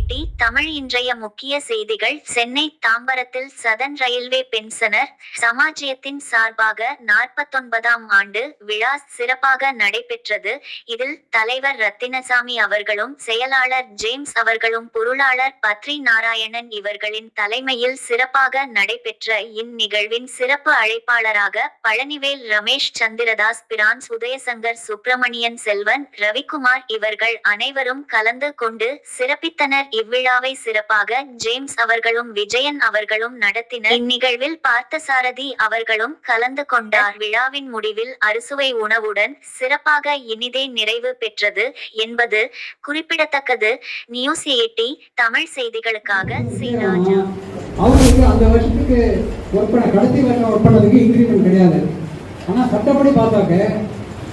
Eighty Tamil இன்றைய முக்கிய செய்திகள். சென்னை தாம்பரத்தில் சதன் ரயில்வே பென்சனர் சமாஜ்யத்தின் சார்பாக நாற்பத்தொன்பதாம் ஆண்டு விழா சிறப்பாக நடைபெற்றது. இதில் தலைவர் ரத்தினசாமி அவர்களும் செயலாளர் ஜேம்ஸ் அவர்களும் பொருளாளர் பத்ரி நாராயணன் இவர்களின் தலைமையில் சிறப்பாக நடைபெற்ற இந்நிகழ்வின் சிறப்பு அழைப்பாளராக பழனிவேல் ரமேஷ் சந்திரதாஸ் பிரான்ஸ் உதயசங்கர் சுப்பிரமணியன் செல்வன் ரவிக்குமார் இவர்கள் அனைவரும் கலந்து கொண்டு சிறப்பித்தனர். இவ்விழாவை சிறப்பாக ஜேம்ஸ் அவர்களும் விஜயன் அவர்களும் நடத்தினர். இந்நிகழ்வில் பார்த்தசாரதி அவர்களும் கலந்து கொண்டார். விழாவின் முடிவில் அறுசுவை உணவுடன் சிறப்பாக இனிதே நிறைவு பெற்றது என்பது குறிப்பிடத்தக்கது. நியூஸ் எயிட்டி தமிழ் செய்திகளுக்காக சி ராஜா. வந்து அந்த வருஷத்துக்கு ஒர்க் பண்ண கடைசி வருஷம் ஒர்க் பண்ணதுக்கு இன்க்ரிமெண்ட் கிடையாது. ஆனால் சட்டப்படி பார்த்தாக்க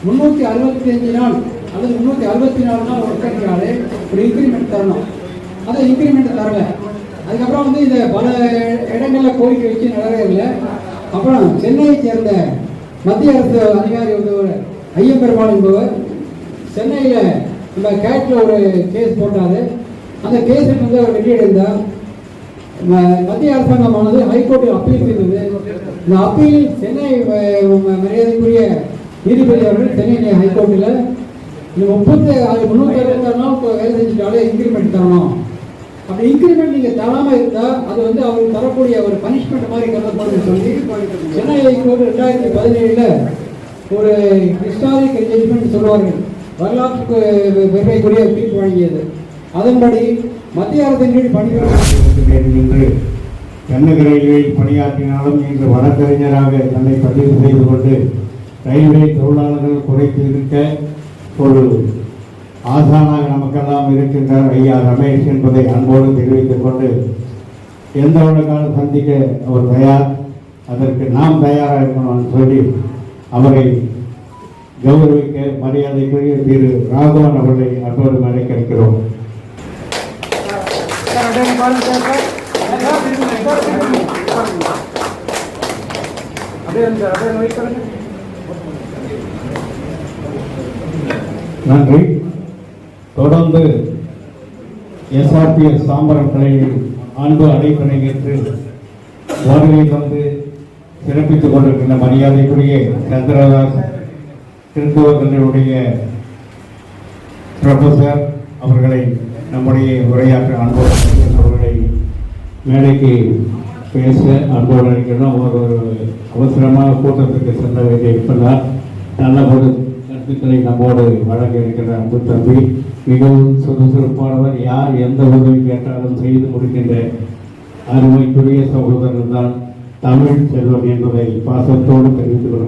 முந்நூற்றி அறுபத்தி அஞ்சு நாள் அல்லது முந்நூற்றி அறுபத்தி நாலு நாள் ஒர்க் பண்ணினாலே ஒரு இன்க்ரிமெண்ட் தரணும். அதை இன்க்ரிமெண்ட் தரல. அதுக்கப்புறம் வந்து இந்த பல இடங்களில் கோரிக்கை வச்சு நிறைவேறல அப்புறம் சென்னையை சேர்ந்த மத்திய அரசு அதிகாரி வந்து ஒரு ஐயப்பெருமாள் என்பவர் சென்னையில் நம்ம கேட்டில் ஒரு கேஸ் போட்டார். அந்த கேஸுக்கு வந்து அவர் வெளியிட்டிருந்தார் ம- மத்திய அரசாங்கமானது ஹைகோர்ட்டில் அப்பீல் செய்தது. இந்த அப்பீல் சென்னை மரியாதைக்குரிய நீதிபதி அவர்கள் சென்னை ஹைகோர்ட்டில் இந்த முப்பத்தி ஆறு முந்நூற்றி அறுபத்தாறு நாள் இப்போ வேலை செஞ்சுட்டாலே இன்க்ரிமெண்ட் தரணும். அப்படி இன்க்ரிமெண்ட் நீங்கள் தராமல் இருந்தால் அது வந்து அவருக்கு தரக்கூடிய ஒரு பனிஷ்மெண்ட் மாதிரி கருதப்படும் சொல்லி சென்னை ஹைகோர்ட் ரெண்டாயிரத்தி பதினேழில் ஒரு ஹிஸ்டாரிக் ஜட்ஜ்மெண்ட் சொல்லுவார்கள். வரலாற்றுக்கு பெருமைக்குரிய தீர்ப்பு வழங்கியது. அதன்படி மத்திய அரசின் கீழ் பணிபுரியும் இன்று தென்னக ரயில்வேயில் பணியாற்றினாலும் இன்று வழக்கறிஞராக தன்னை பதிவு செய்து கொண்டு ரயில்வே தொழிலாளர்கள் குறைத்து இருக்க ஒரு ஆசானாக நமக்கெல்லாம் இருக்கின்றார் ஐயா ரமேஷ் என்பதை அன்போடு தெரிவித்துக் கொண்டு எந்த வழக்காலும் சந்திக்க அவர் தயார் அதற்கு நாம் தயாராக இருக்கணும்னு சொல்லி அவரை கௌரவிக்க மரியாதைக்குரிய திரு ராகவன் அவர்களை அன்போடு அழைக்கிறோம். நன்றி. தொடர்ந்து எஸ்ஆர்பிஎஸ் சாம்பரம் கலையில் அன்பு அழைப்பினை ஏற்று வருகை தந்து சிறப்பித்துக் கொண்டிருக்கின்ற மரியாதைக்குரிய சந்திரதாஸ் கிறிஸ்துவர்களுடைய ப்ரொஃபசர் அவர்களை நம்முடைய உரையாற்ற அன்போடு அவர்களை மேடைக்கு பேச அன்போடு அழைக்கணும் ஒரு அவசரமாக கூட்டத்துக்கு செல்ல வேண்டிய இப்பெல்லாம் நல்ல ஒரு கருத்துக்களை நம்மோடு வழங்க இருக்கிற அன்பு தம்பி மிகவும் சுறுசுறுப்பானவர் யார் எந்த உதவி கேட்டாலும் செய்து கொடுக்கின்ற அருமைக்குரிய சகோதரர் தான் தமிழ் செல்வன் என்பதை பாசத்தோடு தெரிவித்துக் கொள்ள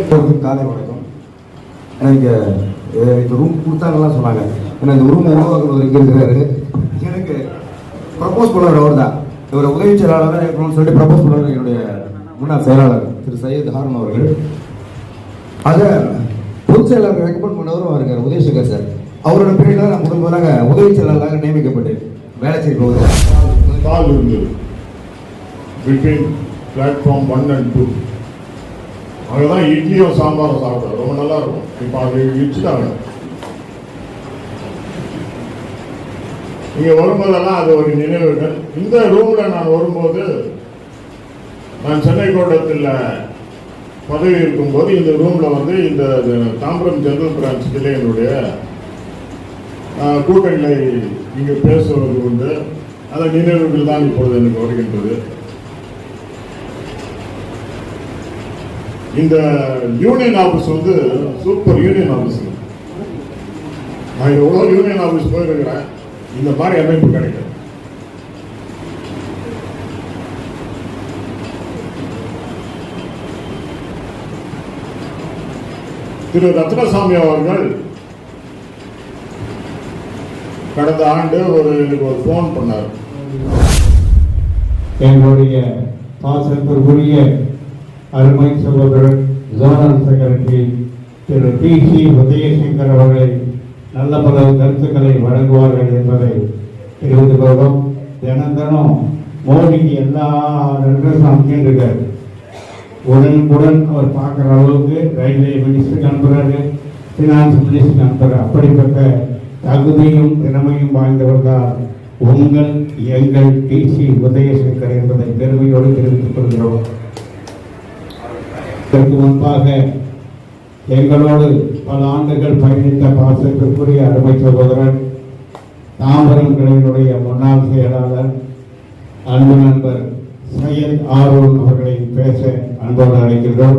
எல்லோருக்கும் காலை வணக்கம். எனக்கு இங்கே இந்த ரூம் கொடுத்தாங்கலாம் சொன்னாங்க. ஏன்னா இந்த ரூம் உருவாக்குறவர் இங்கே இருக்கிறாரு எனக்கு ப்ரப்போஸ் பண்ணவர் அவர் தான் இவரை உதவி செயலாளர் இருக்கணும்னு சொல்லிட்டு ப்ரப்போஸ் பண்ணவர் என்னுடைய முன்னாள் செயலாளர் திரு சையத் ஹாரன் அவர்கள். அதை பொதுச் செயலாளர் ரெக்கமெண்ட் பண்ணவரும் இருக்கார் உதயசங்கர் சார். அவரோட பேரில் தான் நான் முதல் முதலாக உதவி செயலாளராக நியமிக்கப்பட்டேன். வேலை செய்ய போகுது. கால் இருந்தது. Between platform one and two அங்கே தான் இட்லியும் சாம்பாரும் சாப்பிட்டோம் ரொம்ப நல்லா இருக்கும் இப்போ அது இடிச்சுட்டாங்க. இங்கே வரும்போதெல்லாம் அது ஒரு நினைவுகள். இந்த ரூமில் நான் வரும்போது நான் சென்னை கோட்டத்தில் பதவி இருக்கும்போது இந்த ரூமில் வந்து இந்த தாம்பரம் ஜெனரல் பிரான்ச் என்னுடைய கூட்டங்களை இங்கே பேசுவது உண்டு. அந்த நினைவுகள் தான் இப்பொழுது எனக்கு வருகின்றது. இந்த யூனியன் ஆஃபீஸ் வந்து சூப்பர் யூனியன் ஆஃபீஸ் நான் எவ்வளோ யூனியன் ஆஃபீஸ் போயிருக்கிறேன். இந்த மாதிரி அமைப்பு கிடைக்கும் திரு ரத்னசாமி அவர்கள் கடந்த ஆண்டு ஒரு எனக்கு ஒரு ஃபோன் பண்ணார். எங்களுடைய பாசத்திற்குரிய அருமை சகோதரர் ஜோனல் செக்ரட்டரி திரு டி சி. உதயசங்கர் அவர்களை நல்ல பல கருத்துக்களை வழங்குவார்கள் என்பதை தெரிந்து கொள்வோம். தினந்தனம் மோடி எல்லா அட்ரஸும் உடனுக்குடன் அவர் பார்க்குற அளவுக்கு ரயில்வே மினிஸ்டருக்கு அனுப்புகிறாரு ஃபினான்ஸ் மினிஸ்டருக்கு அனுப்புகிறார் அப்படிப்பட்ட தகுதியும் திறமையும் வாய்ந்தவர் தான் உங்கள் எங்கள் டிசி உதயசங்கர் என்பதை பெருமையோடு தெரிவித்துக் கொள்கிறோம். இதற்கு முன்பாக எங்களோடு பல ஆண்டுகள் பயணித்த பாசத்திற்குரிய அருமை சகோதரன் தாம்பரம் கிளையினுடைய முன்னாள் செயலாளர் அன்பு நண்பர் சையத் ஆரூன் அவர்களை பேச அன்போடு அழைக்கின்றோம்.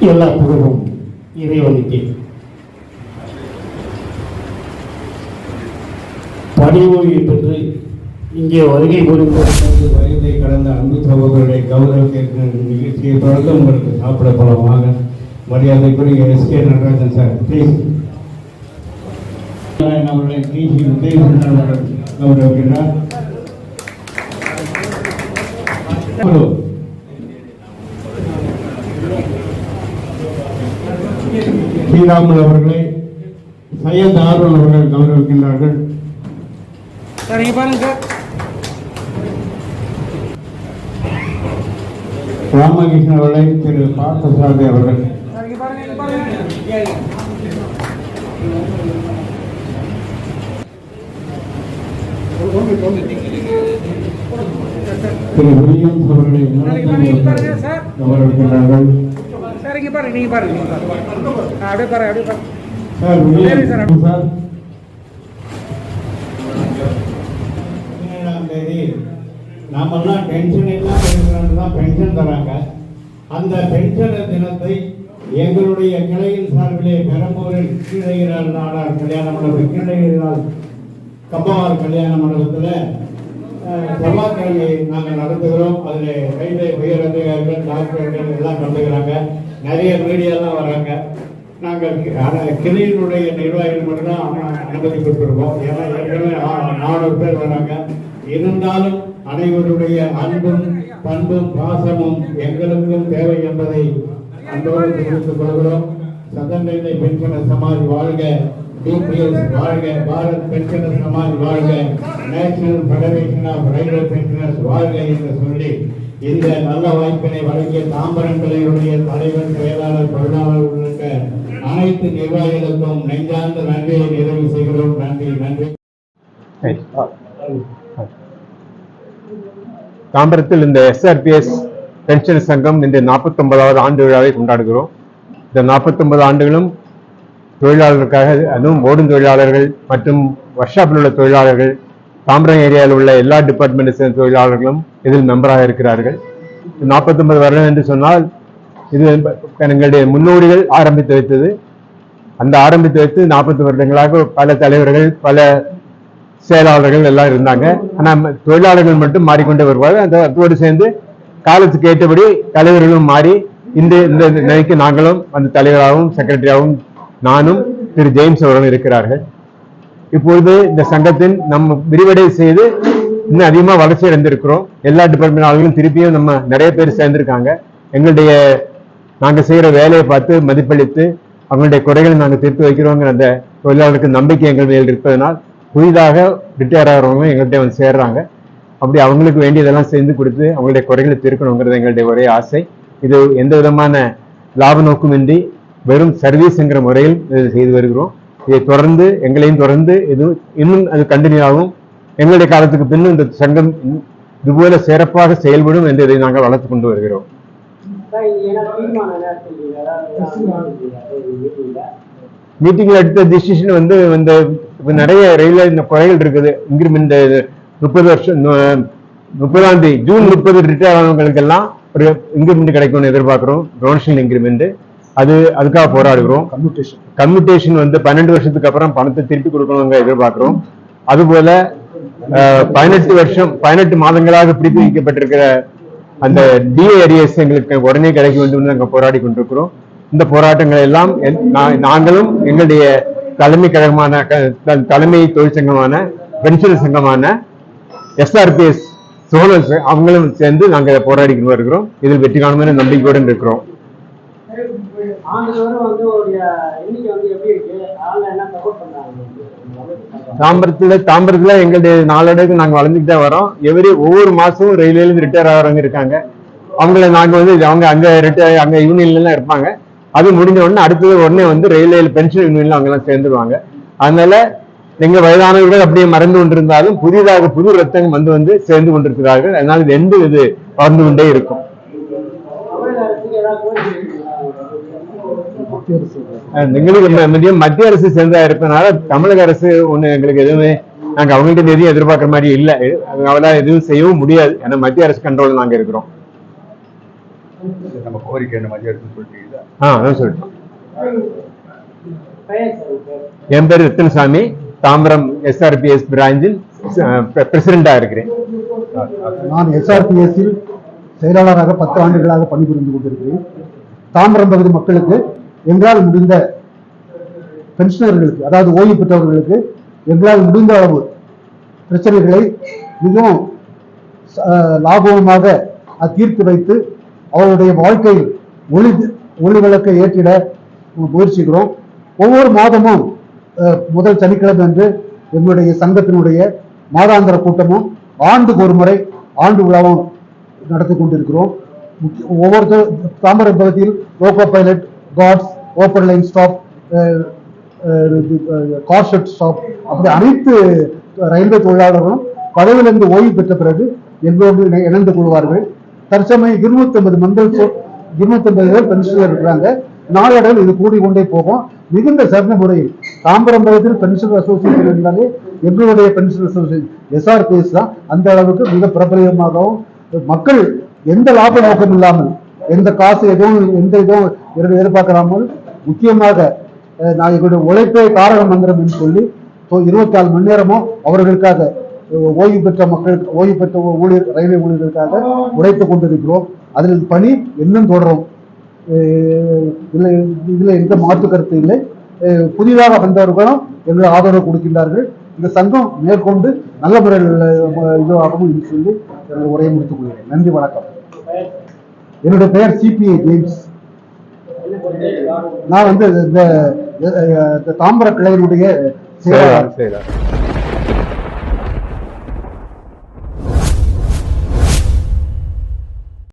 எல்லா புகழும் இறைவனுக்கு. பணிவு பெற்று இங்கே வருகை புரிந்து வயதை கடந்த அன்பு சகோதரர்களை கௌரவிக்கிற நிகழ்ச்சியை தொடர்ந்து உங்களுக்கு சாப்பிட போலமாக மரியாதைக்குரிய S K Natarajan sir please அவர்களை டிசி உதயசூரன் அவர்கள் கௌரவிக்கிறார். ஹலோ ஸ்ரீராமுல் அவர்களை சையத் ஆர்வல் அவர்கள் கௌரவிக்கின்றார்கள். சார் இங்க பாருங்க சார் ராமகிருஷ்ணன் அவர்களை திரு பார்த்தசாரதி அவர்கள். திரு வில்லியம்ஸ் அவர்களை நலத்தனி அவர்கள் கௌரவிக்கின்றார்கள் சார் இங்க பாருங்க நீங்க பாருங்க. நீங்க பாருங்க ஆ, அப்படியே பாருங்க அப்படியே பாருங்க. Sir William sir. சார். பதினேழாம் தேதி நாமெல்லாம் டென்ஷன் இல்லாம இருக்கிறோம்னு தான் பென்ஷன் தராங்க. அந்த பென்ஷன் தினத்தை எங்களுடைய கிளையின் சார்பிலே பெரம்பூரில் கீழகிறார் நாடார் கல்யாண மண்டபம் கீழகிரால் கம்பவார் கல்யாண மண்டபத்தில் செவ்வாய்க்கிழமை நாங்கள் நடத்துகிறோம். அதில் ரயில்வே உயர் அதிகாரிகள் டாக்டர்கள் எல்லாம் கலந்துக்கிறாங்க. நிறைய மீடியாலாம் வராங்க. நாங்கள் கிளையினுடைய நிர்வாகிகள் மட்டும்தான் அனுமதி கொடுத்துருக்கோம். ஏன்னா ஏற்கனவே நானூறு பேர் வராங்க. இருந்தாலும் அனைவருடைய அன்பும் பண்பும் பாசமும் எங்களுக்கும் தேவை என்பதை அன்போடு தெரிவித்துக் கொள்கிறோம். சதன் ரயில்வே சமாஜ் வாழ்க டிபிஎஸ் வாழ்க பாரத் பென்ஷனர் சமாஜ் வாழ்க national federation of railway pensioners வாழ்க என்று சொல்லி இந்த நல்ல வாய்ப்பினை வழங்கிய தாம்பரம் கிளையுடைய தலைவர் செயலாளர் பொருளாளர் உள்ளிட்ட அனைத்து நிர்வாகிகளுக்கும் நெஞ்சார்ந்த நன்றியை நிறைவு செய்கிறோம். நன்றி நன்றி. தாம்பரத்தில் இந்த எஸ்ஆர்பிஎஸ் பென்ஷன் சங்கம் இந்த 49வது ஆண்டு விழாவை கொண்டாடுகிறோம். இந்த 49 ஆண்டுகளும் தொழிலாளர்களுக்காக அதுவும் ஓடும் தொழிலாளர்கள் மற்றும் ஒர்க்ஷாப்பில் உள்ள தொழிலாளர்கள் தாம்பரம் ஏரியாவில் உள்ள எல்லா டிபார்ட்மெண்ட்டை சேர்ந்த தொழிலாளர்களும் இதில் மெம்பராக இருக்கிறார்கள். 49 வருடம் என்று சொன்னால் இது எங்களுடைய முன்னோடிகள் ஆரம்பித்து வைத்தது. அந்த ஆரம்பித்து வைத்து 40 வருடங்களாக பல தலைவர்கள் பல செயலாளர்கள் எல்லாம் இருந்தாங்க. ஆனால் தொழிலாளர்கள் மட்டும் மாறிக்கொண்டே வருவார்கள். அந்த அதோடு சேர்ந்து காலத்துக்கு ஏற்றபடி தலைவர்களும் மாறி இந்த இந்த நிலைக்கு நாங்களும் அந்த தலைவராகவும் செக்ரட்டரியாகவும் நானும் திரு ஜேம்ஸ் அவர்களும் இருக்கிறார்கள். இப்பொழுது இந்த சங்கத்தின் நம்ம விரிவடை செய்து இன்னும் அதிகமாக வளர்ச்சி அடைந்திருக்கிறோம். எல்லா டிபார்ட்மெண்ட் ஆளுங்களும் திருப்பியும் நம்ம நிறைய பேர் சேர்ந்திருக்காங்க. எங்களுடைய நாங்கள் செய்கிற வேலையை பார்த்து மதிப்பளித்து அவங்களுடைய குறைகளை நாங்கள் திருப்பி வைக்கிறோங்கிற அந்த தொழிலாளர்களுக்கு நம்பிக்கை எங்கள் மேல் இருப்பதனால் புதிதாக ரிட்டையர் ஆகிறவங்க எங்கள்கிட்ட வந்து சேர்றாங்க. அப்படி அவங்களுக்கு வேண்டியதெல்லாம் செஞ்சு கொடுத்து அவங்களுடைய குறைகளை தீர்க்கணுங்கிறது எங்களுடைய ஒரே ஆசை. இது எந்த விதமான லாப நோக்கமின்றி வெறும் சர்வீஸ்ங்கிற முறையில் இதை செய்து வருகிறோம். இதை தொடர்ந்து எங்களையும் தொடர்ந்து இது இன்னும் அது கண்டினியூ ஆகும். எங்களுடைய காலத்துக்கு பின்னும் இந்த சங்கம் இதுபோல சிறப்பாக செயல்படும் என்று இதை நாங்கள் வளர்த்து கொண்டு வருகிறோம். மீட்டிங்ல எடுத்த டிசிஷன் வந்து இந்த இப்ப நிறைய ரயில்வே இந்த குறைகள் இருக்குது. இன்கிரிமெண்ட் முப்பது வருஷம் முப்பதாம் தேதி ஜூன் முப்பது ரிட்டையர் ஆனவங்களுக்கெல்லாம் ஒரு இன்கிரிமெண்ட் கிடைக்கும்னு எதிர்பார்க்கிறோம். ப்ரொமோஷனல் இன்கிரிமெண்ட் அது அதுக்காக போராடுகிறோம். கம்யூட்டேஷன் வந்து பன்னெண்டு வருஷத்துக்கு அப்புறம் பணத்தை திருப்பி கொடுக்கணுங்க எதிர்பார்க்கிறோம். அதுபோல பதினெட்டு வருஷம் பதினெட்டு மாதங்களாக பிடித்து வைக்கப்பட்டிருக்கிற அந்த டிஏரிஎஸ் எங்களுக்கு உடனே கிடைக்க வேண்டும் நாங்கள் போராடி கொண்டிருக்கிறோம். இந்த போராட்டங்கள் எல்லாம் நாங்களும் எங்களுடைய தலைமை கழகமான தலைமை தொழிற்சங்கமான பென்ஷன் சங்கமான எஸ்ஆர்பிஎஸ் சோழர் அவங்களும் சேர்ந்து நாங்கள் போராடிக்கிட்டு வருகிறோம். இதில் வெற்றி காணும் நம்பிக்கையுடன் இருக்கிறோம் தாம்பரத்துல தாம்பரத்துல எங்களுடைய நாளடைவுக்கு நாங்க வளர்ந்துட்டு தான் வரோம். எவரி ஒவ்வொரு மாசமும் ரயில்வேல இருந்து ரிட்டையர் ஆகிறவங்க இருக்காங்க. அவங்கள நாங்க வந்து அவங்க அங்க ரிட்டையர் அங்க யூனியன்ல எல்லாம் இருப்பாங்க. அது முடிஞ்ச உடனே அடுத்தது உடனே வந்து ரயில்வேல பென்ஷன் யூனியன்ல அவங்க எல்லாம் சேர்ந்துருவாங்க. அதனால எங்க வயதானவர்கள் அப்படியே மறந்து கொண்டிருந்தாலும் புதிதாக புது ரத்தங்கள் வந்து வந்து சேர்ந்து கொண்டிருக்கிறார்கள். அதனால இது எந்த இது வளர்ந்து கொண்டே இருக்கும். தமிழக எங்களுக்கு மதியம் மத்திய அரசு சேர்ந்தா இருப்பதனால தமிழக அரசு ஒண்ணு எங்களுக்கு எதுவுமே நாங்க அவங்கள்ட்ட எதையும் எதிர்பார்க்குற மாதிரி இல்ல. அவளா எதுவும் செய்யவும் முடியாது. ஏன்னா மத்திய அரசு கண்ட்ரோல் நாங்க இருக்கிறோம். நம்ம கோரிக்கை என்ன மத்திய அரசு சொல்லிட்டீங்களா? ஆ அதான் சொல்லிட்டோம். என் பேர் Rathinasamy Tambaram S R P S பிராஞ்சில் பிரசிடண்டா இருக்கிறேன். நான் எஸ்ஆர்பிஎஸ்ஸில் செயலாளராக பத்து ஆண்டுகளாக பணிபுரிந்து கொண்டிருக்கிறேன். தாம்பரம் பகுதி மக்களுக்கு எங்களால் முடிந்த பென்ஷனர்களுக்கு அதாவது ஓய்வு பெற்றவர்களுக்கு எங்களால் முடிந்த அளவு பிரச்சனைகளை மிகவும் லாபகமாக அது தீர்த்து வைத்து அவருடைய வாழ்க்கையில் ஒளி ஒளி விளக்கை ஏற்றிட முயற்சிக்கிறோம். ஒவ்வொரு மாதமும் முதல் சனிக்கிழமை அன்று எங்களுடைய சங்கத்தினுடைய மாதாந்திர கூட்டமும் ஆண்டுக்கு ஒரு முறை ஆண்டு விழாவும் நடத்தி கொண்டிருக்கிறோம். ஒவ்வொருத்தர் தாமரை பகுதியில் loco pilot guards open line staff car shed staff அப்படி அனைத்து ரயில்வே தொழிலாளர்களும் பதவியிலிருந்து ஓய்வு பெற்ற பிறகு எங்களோடு இணைந்து கொள்வார்கள். தற்சமயம் இருநூத்தி ஐம்பது மண்டல் இருநூத்தி ஐம்பது பேர் பென்ஷனர் இருக்கிறாங்க. நாளடைவில் இது கூடிக்கொண்டே போகும். மிகுந்த சரண முறையில் தாம்பரம் பகுதியில் பென்ஷனர் அசோசியேஷன் இருந்தாலே எங்களுடைய பென்ஷன் அசோசியேஷன் எஸ்ஆர்பிஎஸ் தான். அந்த அளவுக்கு மிக பிரபலியமாகவும் மக்கள் எந்த லாப நோக்கம் இல்லாமல் எந்த காசு எதுவும் எந்த இதுவும் எதிர்- எதிர்பார்க்காமல் முக்கியமாக நான் எங்களுடைய உழைப்பே காரக மந்திரம் என்று சொல்லி இருபத்தி நாலு மணி நேரமும் அவர்களுக்காக ஓய்வு பெற்ற மக்களுக்கு ஓய்வு பெற்ற ஊழியர் ரயில்வே ஊழியர்களுக்காக உழைத்துக் கொண்டிருக்கிறோம். அதில் பணி இன்னும் தொடரும். அஹ், இதுல எந்த மாற்று கருத்து இல்லை. புதிதாக வந்தவர்களும் எங்களுக்கு ஆதரவு கொடுக்கின்றார்கள். இந்த சங்கம் மேற்கொண்டு நல்ல முறையில் இதுவாகவும் என்று சொல்லி எனது உரையை முடித்துக் கொள்கிறேன். நன்றி வணக்கம். என்னுடைய பெயர் சிபிஐ ஜேம்ஸ். நான் வந்து இந்த தாம்பர கிளையினுடைய செயலாளர்